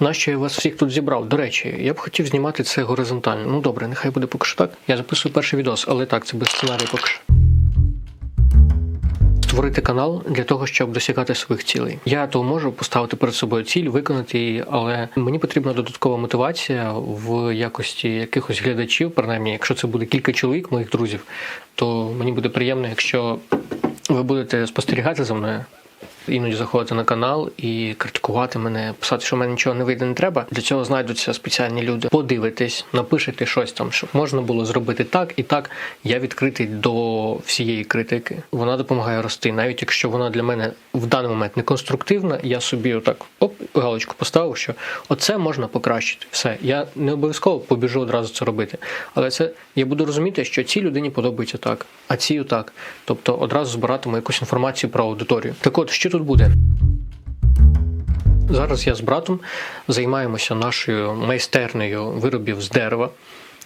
Нащо я вас всіх тут зібрав? До речі, я б хотів знімати це горизонтально. Ну добре, нехай буде поки що так. Я записую перший відос, але так, це без сценарію поки що. Створити канал для того, щоб досягати своїх цілей. Я то можу поставити перед собою ціль, виконати її, але мені потрібна додаткова мотивація в якості якихось глядачів. Принаймні, якщо це буде кілька чоловік, моїх друзів, то мені буде приємно, якщо ви будете спостерігати за мною. Іноді заходити на канал і критикувати мене, писати, що в мене нічого не вийде, не треба. Для цього знайдуться спеціальні люди. Подивитесь, напишете щось там, щоб можна було зробити так і так. Я відкритий до всієї критики. Вона допомагає рости, навіть якщо вона для мене в даний момент не конструктивна. Я собі отак оп галочку поставив, що оце можна покращити. Все, я не обов'язково побіжу одразу це робити, але це я буду розуміти, що цій людині подобається так, а цій так. Тобто одразу збиратиму якусь інформацію про аудиторію. Так от, що тут буде? Зараз я з братом займаємося нашою майстернею виробів з дерева.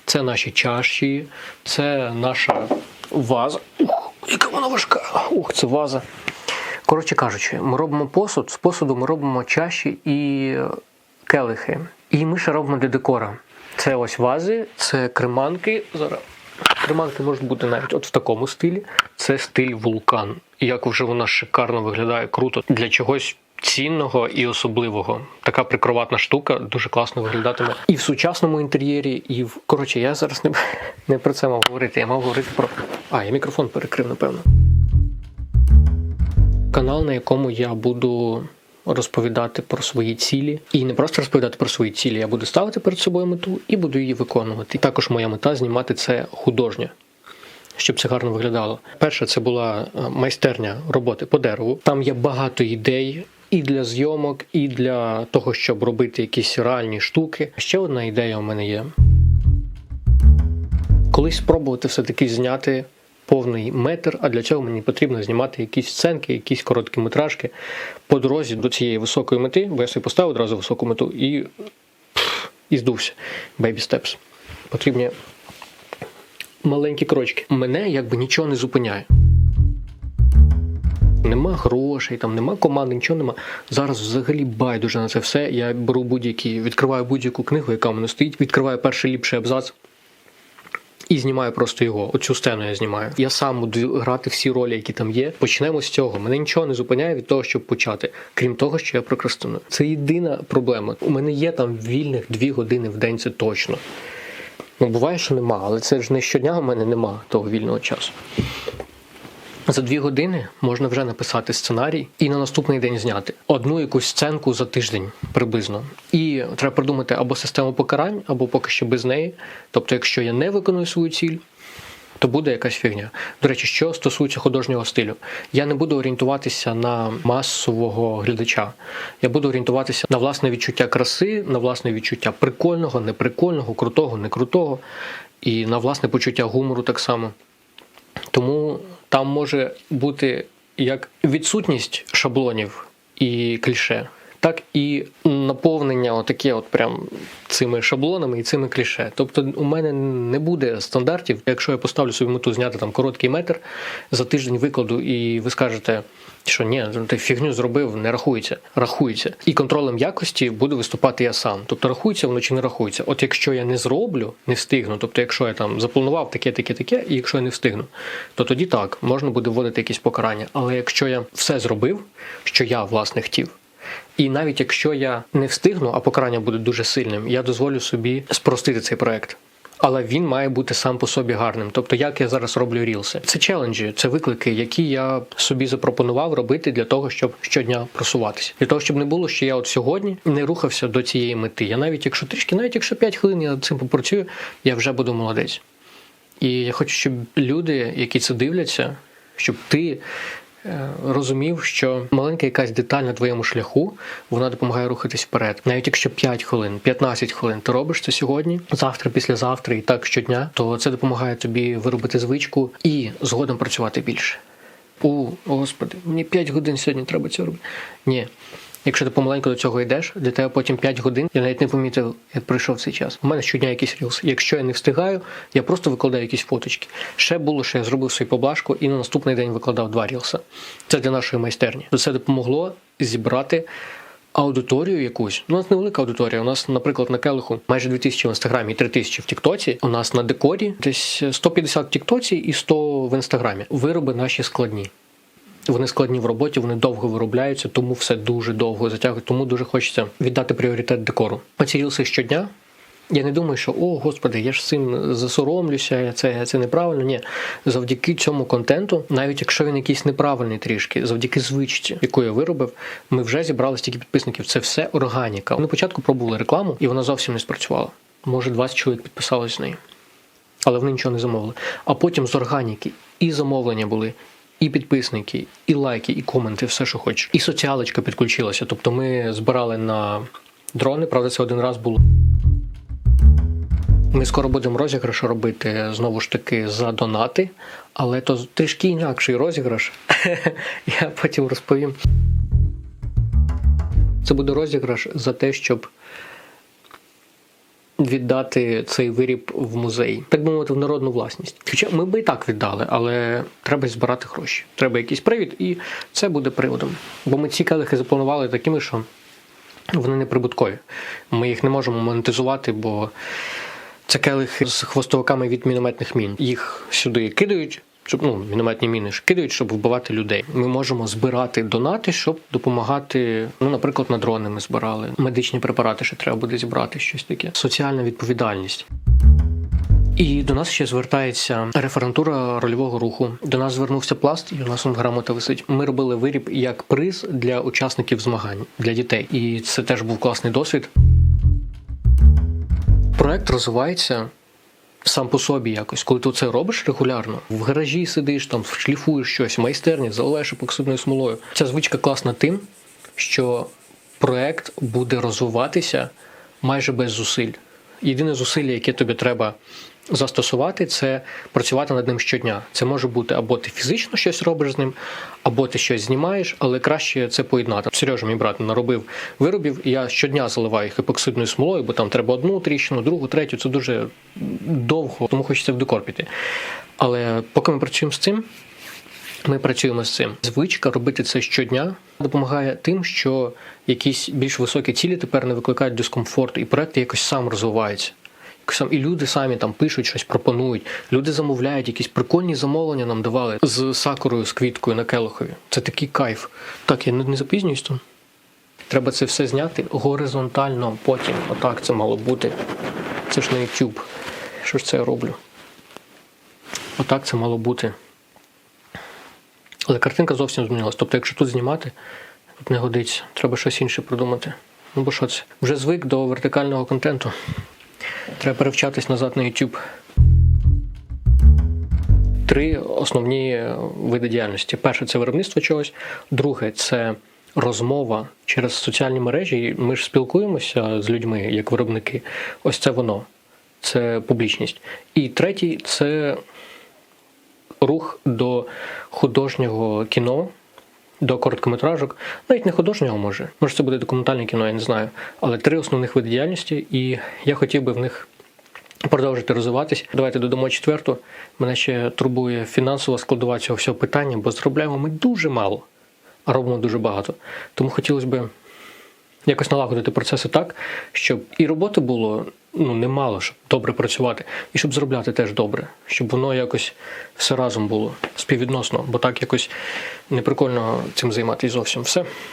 Це наші чаші, це наша ваза. Ух, яка вона важка! Ух, це ваза. Коротше кажучи, ми робимо посуд, з посуду ми робимо чаші і келихи. І ми ще робимо для декора. Це ось вази, це креманки. Зараз креманки можуть бути навіть от в такому стилі. Це стиль вулкан. Як вже вона шикарно виглядає, круто для чогось. Цінного і особливого. Така прикроватна штука дуже класно виглядатиме і в сучасному інтер'єрі, і в коротше, я зараз не, не про це мав говорити. Я мав говорити про. А, я мікрофон перекрив, напевно. Канал, на якому я буду розповідати про свої цілі, і не просто розповідати про свої цілі, я буду ставити перед собою мету і буду її виконувати. Також моя мета знімати це художньо. Щоб це гарно виглядало. Перше, це була е, майстерня роботи по дереву. Там є багато ідей і для зйомок, і для того, щоб робити якісь реальні штуки. Ще одна ідея у мене є. Колись спробувати все-таки зняти повний метр, а для цього мені потрібно знімати якісь сценки, якісь короткі метражки по дорозі до цієї високої мети, бо я собі поставив одразу високу мету і, і здувся. Baby steps. Потрібні маленькі крочки. Мене якби нічого не зупиняє. Нема грошей, там нема команди, нічого нема. Зараз взагалі байдуже на це все. Я беру будь-які, відкриваю будь-яку книгу, яка в мене стоїть, відкриваю перший ліпший абзац. І знімаю просто його. Оцю сцену я знімаю. Я сам буду грати всі ролі, які там є. Почнемо з цього. Мене нічого не зупиняє від того, щоб почати, крім того, що я прокрастиную. Це єдина проблема. У мене є там вільних дві години в день, це точно. Ну, буває, що нема, але це ж не щодня у мене нема того вільного часу. За дві години можна вже написати сценарій і на наступний день зняти одну якусь сценку за тиждень приблизно. І треба придумати або систему покарань, або поки що без неї. Тобто, якщо я не виконую свою ціль, то буде якась фігня. До речі, що стосується художнього стилю, я не буду орієнтуватися на масового глядача. Я буду орієнтуватися на власне відчуття краси, на власне відчуття прикольного, неприкольного, крутого, не крутого, і на власне почуття гумору так само. Тому там може бути як відсутність шаблонів і кліше, так і наповнення отаке от прям цими шаблонами і цими кліше. Тобто у мене не буде стандартів, якщо я поставлю собі мету зняти там короткий метр за тиждень викладу, і ви скажете, що ні, ти фігню зробив, не рахується. Рахується. І контролем якості буду виступати я сам. Тобто рахується воно чи не рахується. От якщо я не зроблю, не встигну, тобто, якщо я там запланував таке, таке, таке, і якщо я не встигну, то тоді так можна буде вводити якісь покарання. Але якщо я все зробив, що я власне хотів. І навіть якщо я не встигну, а покарання буде дуже сильним, я дозволю собі спростити цей проект. Але він має бути сам по собі гарним. Тобто, як я зараз роблю рілси, це челенджі, це виклики, які я собі запропонував робити для того, щоб щодня просуватися. Для того, щоб не було, що я от сьогодні не рухався до цієї мети. Я навіть якщо трішки, навіть якщо 5 хвилин я над цим попрацюю, я вже буду молодець. І я хочу, щоб люди, які це дивляться, щоб ти розумів, що маленька якась деталь на твоєму шляху вона допомагає рухатись вперед. Навіть якщо 5 хвилин, 15 хвилин ти робиш це сьогодні, завтра, післязавтра і так щодня, то це допомагає тобі виробити звичку і згодом працювати більше. О, господи, мені 5 годин сьогодні треба це робити. Ні. Якщо ти помаленьку до цього йдеш, для тебе потім 5 годин, я навіть не помітив, як пройшов цей час. У мене щодня якийсь рілс. Якщо я не встигаю, я просто викладаю якісь фоточки. Ще було, що я зробив свою поблажку і на наступний день викладав два рілса. Це для нашої майстерні. Це допомогло зібрати аудиторію якусь. У нас невелика аудиторія. У нас, наприклад, на келиху майже 2000 в інстаграмі і 3000 в Тіктоці. У нас на декорі десь 150 в Тіктоці і 100 в інстаграмі. Вироби наші складні. Вони складні в роботі, вони довго виробляються, тому все дуже довго затягує. Тому дуже хочеться віддати пріоритет декору. Оці щодня. Я не думаю, що о, господи, я ж цим засоромлюся, це, це неправильно. Ні, завдяки цьому контенту, навіть якщо він якийсь неправильний трішки, завдяки звичці, яку я виробив, ми вже зібрали стільки підписників. Це все органіка. Ми спочатку пробували рекламу, і вона зовсім не спрацювала. Може, 20 чоловік підписалось з неї, але вони нічого не замовили. А потім з органіки і замовлення були. І підписники, і лайки, і коменти, все, що хочеш. І соціалочка підключилася. Тобто ми збирали на дрони, правда, це один раз було. Ми скоро будемо розіграш робити знову ж таки за донати, але то трішки інакший розіграш. Я потім розповім. Це буде розіграш за те, щоб віддати цей виріб в музей, так би мовити, в народну власність. Хоча ми би і так віддали, але треба збирати гроші. Треба якийсь привід, і це буде приводом. Бо ми ці келихи запланували такими, що вони не прибуткові. Ми їх не можемо монетизувати, бо це келихи з хвостовиками від мінометних мін. Їх сюди кидають. Щоб ну мінометні міни ж кидають, щоб вбивати людей. Ми можемо збирати донати, щоб допомагати. Ну, наприклад, на дрони ми збирали. Медичні препарати ще треба буде зібрати щось таке. Соціальна відповідальність. І до нас ще звертається референтура рольового руху. До нас звернувся пласт, і у нас он грамота висить. Ми робили виріб як приз для учасників змагань для дітей. І це теж був класний досвід. Проект розвивається сам по собі якось. Коли ти це робиш регулярно, в гаражі сидиш, там шліфуєш щось, в майстерні, заливаєш епоксидною смолою. Ця звичка класна тим, що проект буде розвиватися майже без зусиль. Єдине зусилля, яке тобі треба застосувати, це працювати над ним щодня. Це може бути або ти фізично щось робиш з ним, або ти щось знімаєш, але краще це поєднати. Сережа, мій брат, наробив виробів, і я щодня заливаю їх епоксидною смолою, бо там треба одну тріщину, другу, третю. Це дуже довго, тому хочеться в декор піти. Але поки ми працюємо з цим. Ми працюємо з цим. Звичка робити це щодня допомагає тим, що якісь більш високі цілі тепер не викликають дискомфорту, і проект якось сам розвивається. І люди самі там пишуть щось, пропонують. Люди замовляють, якісь прикольні замовлення нам давали з сакурою, з квіткою на келихові. Це такий кайф. Так, я не, запізнююсь там. Треба це все зняти горизонтально, потім. Отак це мало бути. Це ж на YouTube. Що ж це я роблю? Отак це мало бути. Але картинка зовсім змінилась. Тобто, якщо тут знімати, тут не годиться. Треба щось інше придумати. Ну бо що це? Вже звик до вертикального контенту. Треба перевчатись назад на YouTube. Три основні види діяльності: перше це виробництво чогось, друге це розмова через соціальні мережі. Ми ж спілкуємося з людьми як виробники. Ось це воно. Це публічність. І третій це рух до художнього кіно, до короткометражок, навіть не художнього може. Може, це буде документальне кіно, я не знаю. Але три основних види діяльності, і я хотів би в них продовжити розвиватись. Давайте додамо четверту. Мене ще турбує фінансова складова цього всього питання, бо заробляємо ми дуже мало, а робимо дуже багато. Тому хотілося б якось налагодити процеси так, щоб і роботи було ну, немало, щоб добре працювати, і щоб заробляти теж добре, щоб воно якось все разом було співвідносно, бо так якось неприкольно цим займатися зовсім. Все.